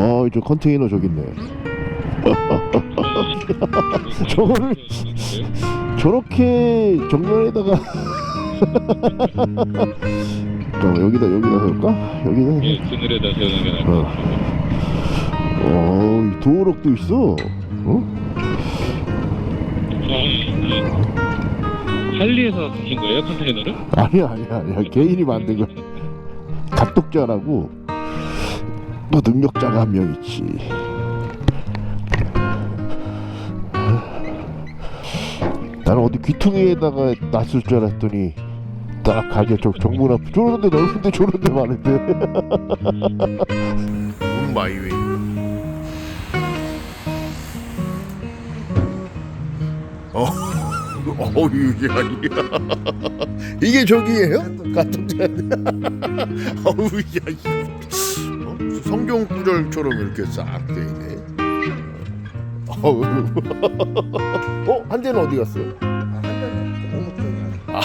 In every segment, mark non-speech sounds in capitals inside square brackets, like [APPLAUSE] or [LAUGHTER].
어, 저 컨테이너 저기 있네. [LAUGHS] 저거를 저렇게 정면에다가 [LAUGHS] 잠깐만 여기다 여기다 세울까? 여기다 예, 그늘에다 세우는 게 나을 것 어. 같습니다. 어, 이 도어록도 있어. 어? 아, 할리에서 사신 거예요 컨테이너를? 아니야, 아니야, 아니야. 개인이 만든 거. [LAUGHS] 갑독자라고 또 능력자가 한 명 있지. 나는 어디 귀퉁이에다가 놨을 줄 알았더니 딱 가게 저 정문 앞 저런데 넓은데 저런데 많은데. 문 마이웨이. 어, [LAUGHS] 어 이게 아니야. [LAUGHS] 이게 저기예요? 가통자. [LAUGHS] 어우 야 성경 구절처럼 이렇게 싹 돼 있네. 어우. [LAUGHS] 어? 한 대는 어디 갔어? 아.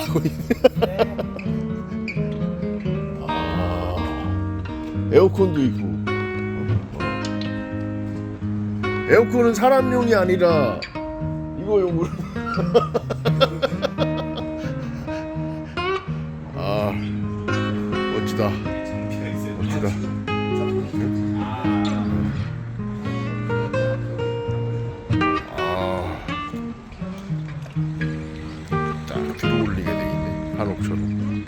아, 에어컨도 있고. 에어컨은 사람용이 아니라 이거 용으로. [LAUGHS] 아. 멋지다. 아, 딱 들어 올리게 돼 있네. 한옥처럼.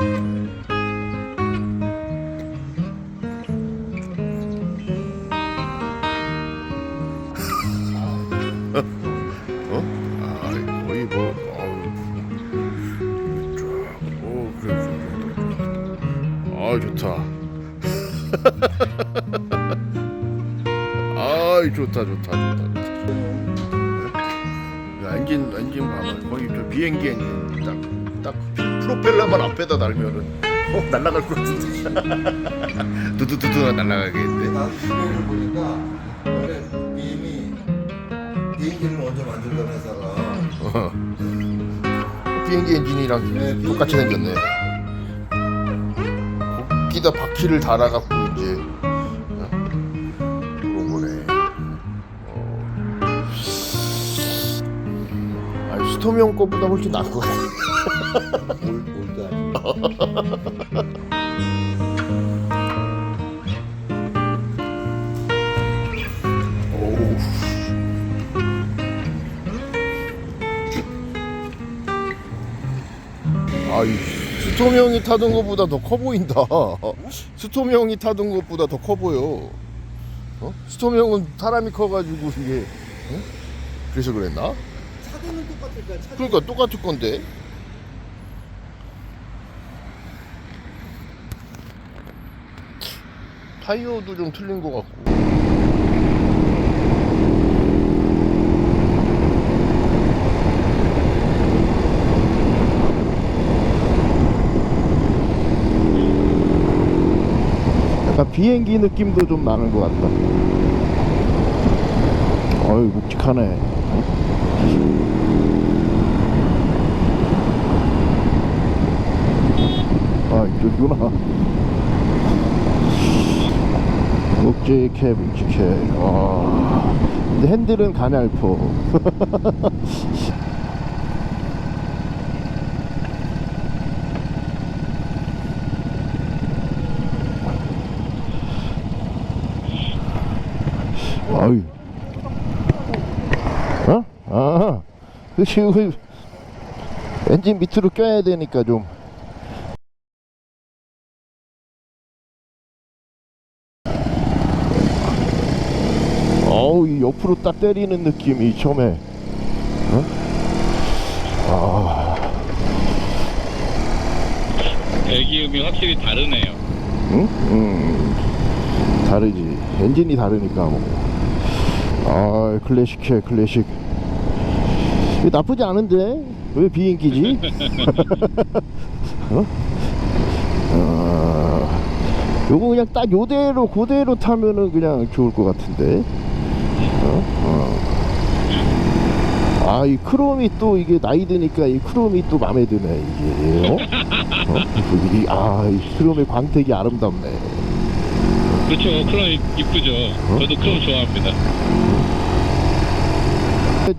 어? 아, 거의 뭐. 아, 좋다. [LAUGHS] 아, 좋다, 좋다, 좋다, 좋다. 야, 엔진, 엔진 봐봐. 거기 저 비행기 엔진 딱, 딱 프로펠러만 앞에다 달면은 어, 날아갈 것 같은데. [LAUGHS] 두두두두 날아가겠는데. 나 비행을 보니까 원래 이미 비행기를 먼저 만들던 회사가 어. 비행기 엔진이랑 네, 똑같이 생겼네. 거기다 바퀴를 달아갖고 이제 스톰형 거보다 훨씬 나은 거 같아. 올, 아니고 오우. 아이 스톰 형이 타던 것보다 더 커 보인다. 스톰 형이 타던 것보다 더 커 보여. 어? 스톰 형은 사람이 커가지고 이게 응? 그래서 그랬나? 그러니까 똑같을 건데. 타이어도 좀 틀린 것 같고. 약간 비행기 느낌도 좀 나는 것 같다. 어이 묵직하네. 이쪽이구나. 묵직해 묵직해 아. 근데 핸들은 가냘퍼 [LAUGHS] 아유. 어? 아. 그치 그 엔진 밑으로 껴야 되니까 좀 어우 이 옆으로 딱 때리는 느낌이 처음에 어? 아, 배기음이 확실히 다르네요. 응? 음, 다르지 엔진이 다르니까 뭐. 아 클래식해 클래식 이거 나쁘지 않은데 왜 비행기지? [LAUGHS] 어? 아, 요거 그냥 딱 요대로 그대로 타면은 그냥 좋을 것 같은데 어? 어. 아, 이 크롬이 또 이게 나이 드니까 이 크롬이 또 마음에 드네, 이게. 어? 어? 이, 아, 이 크롬의 광택이 아름답네. 그렇죠. 크롬 이- 이쁘죠. 어? 저도 크롬 좋아합니다.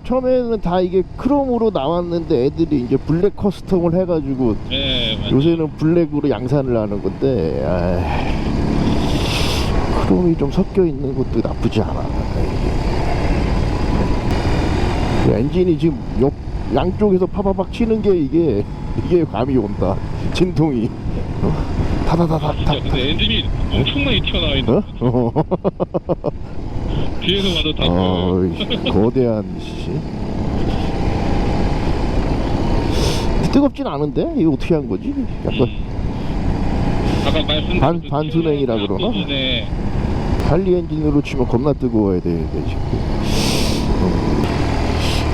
처음에는 다 이게 크롬으로 나왔는데 애들이 이제 블랙 커스텀을 해가지고 네, 맞아요. 요새는 블랙으로 양산을 하는 건데 아이, 크롬이 좀 섞여 있는 것도 나쁘지 않아. 그 엔진이 지금 옆 양쪽에서 파바박 치는 게 이게 이게 감이 온다. 진통이 어? 타다다다 타. 진짜 근데 엔진이 엄청나게 튀어나와 있는 어? 어. [LAUGHS] 뒤에서 봐도 다 어. 거대한 씨. 뜨겁진 않은데 이거 어떻게 한 거지? 약간 음. 아까 반- 반순행이라 그러나? 네. 할리 엔진으로 치면 겁나 뜨거워야 되는데 지금.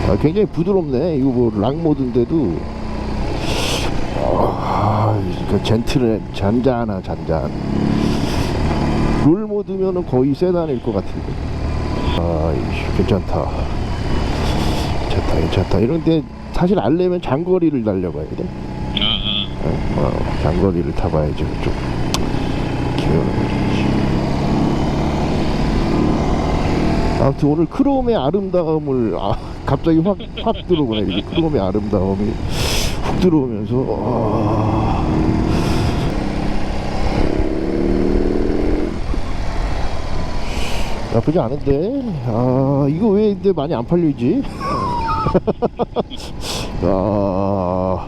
음. 아, 굉장히 부드럽네. 이거 뭐 락모드인데도 아, 그 젠틀해 잔잔하 잔잔. 롤 모드면은 거의 세단일 것 같은데. 아, 괜찮다. 괜찮다, 괜찮다. 이런데 사실 알려면 장거리를 달려봐야 돼. 아, 아. 어, 어, 장거리를 타봐야지 좀 기회를. 아무튼 오늘 크롬의 아름다움을 아, 갑자기 확, 확 들어오네. 이게 크롬의 아름다움이 훅 들어오면서 아, 나쁘지 않은데? 아 이거 왜 근데 많이 안 팔리지? [LAUGHS] 아.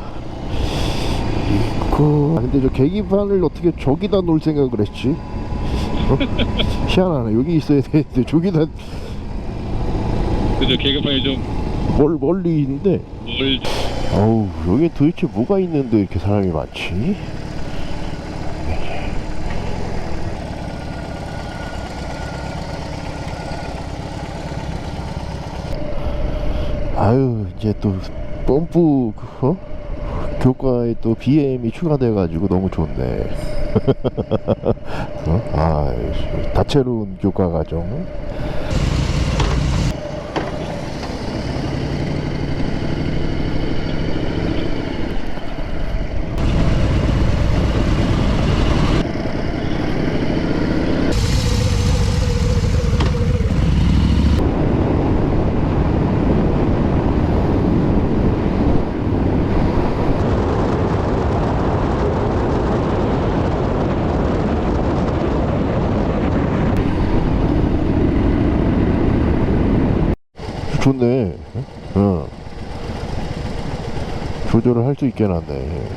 이거. 아, 근데 저 계기판을 어떻게 저기다 놓을 생각을 했지? 어? 희한하네. 여기 있어야 되는데 저기다 그죠. 개그판이 좀 멀, 멀리 있는데 멀. 어우 여기 도대체 뭐가 있는데 이렇게 사람이 많지? 아유 이제 또 펌프 그, 어? 교과에 또 BM이 추가돼 가지고 너무 좋네 [LAUGHS] 어? 아 다채로운 교과 과정 좋네. 어. 조절을 할 수 있게 해놨네.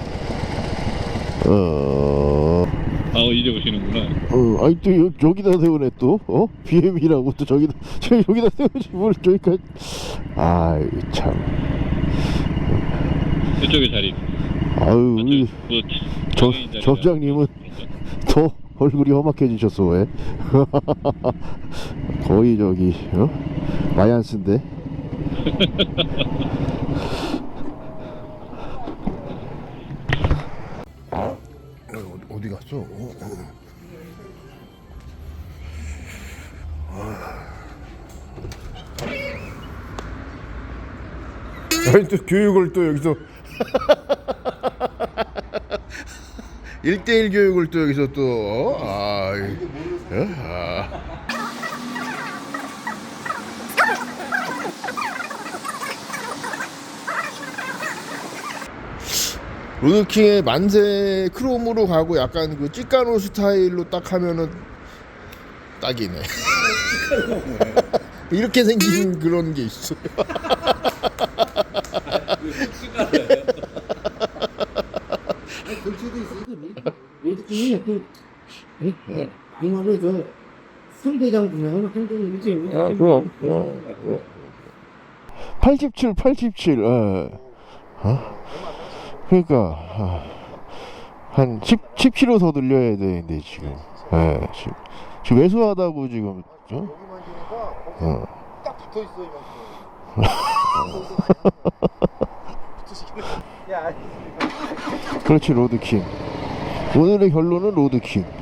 어, 아, 이제 오시는구나. 어, 아니 또 여, 여기다 세우네 또, 어? BM이라고 또 저기다, [LAUGHS] 저 여기다 세우지 뭘 저기까지. 아이 참. 이쪽에 자리. 아유, 우리 뭐, 저, 장애인 자리가. 점장님은 더 얼굴이 험악해지셨어 왜? [LAUGHS] 거의 저기 어? 마이안스인데. 어디 갔어? 어, 아니 또 교육을 또 여기서. [LAUGHS] 1대1 교육을 또 여기서 또 어? 아, 이- 로드킹의 만세 크롬으로 가고 약간 그 찌까노 스타일로 딱 하면은 딱이네. [LAUGHS] 이렇게 생긴 그런 게 있어. 정치도 있어도 로드킹이 그 방어를 그 상대장 분야로 행동이 이제 그럼. 87, 87. 어. 어? 그러니까 아, 한 10, 10km 더 늘려야 되는데 지금. 예, 지금 지금 왜소하다고 지금. 어? 어. 딱 붙어 있어 이만큼. [LAUGHS] 그렇지 로드킹. 오늘의 결론은 로드킹.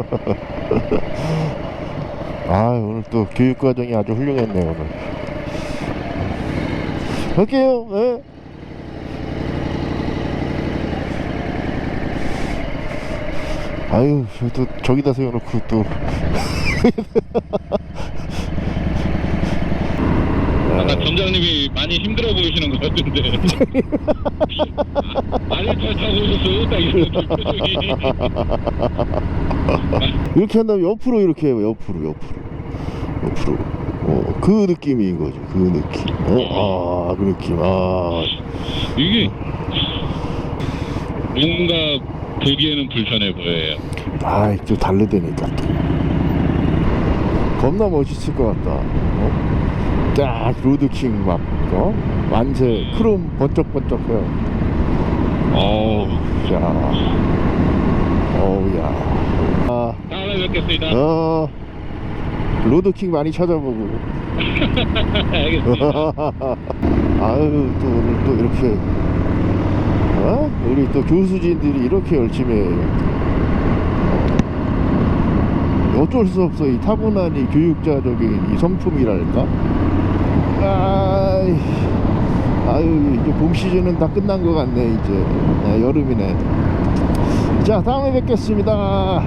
[LAUGHS] 아 오늘 또 교육 과정이 아주 훌륭했네 오늘. 갈게요. 예. 아유, 또 저기다 세워놓고 또. [LAUGHS] 아까 점장님이 많이 힘들어 보이시는 것 같은데. [LAUGHS] 아니, 잘 타고 오셨어요? 딱 이런 표정이. [LAUGHS] 이렇게 한 다음에 옆으로 이렇게 해요. 옆으로, 옆으로. 옆으로. 어, 그 느낌인 거죠. 그 느낌. 어? 아, 그 느낌. 아, 이게 뭔가 보기에는 불편해 보여요. 아, 또 다르다니까 또. 겁나 멋있을 것 같다. 어? 딱 로드킹 막, 어? 완세, 크롬 번쩍번쩍해요. 어우, 야. 어우, 야. 아, 다음에 뵙겠습니다. 어, 로드킹 많이 찾아보고. 알겠습니다. [LAUGHS] 아유, 또 오늘 또 이렇게, 어? 우리 또 교수진들이 이렇게 열심히 해요. 어쩔 수 없어. 이 타고난 이 교육자적인 이 성품이랄까? 아이, 아유 이제 봄 시즌은 다 끝난 것 같네 이제. 네, 여름이네. 자 다음에 뵙겠습니다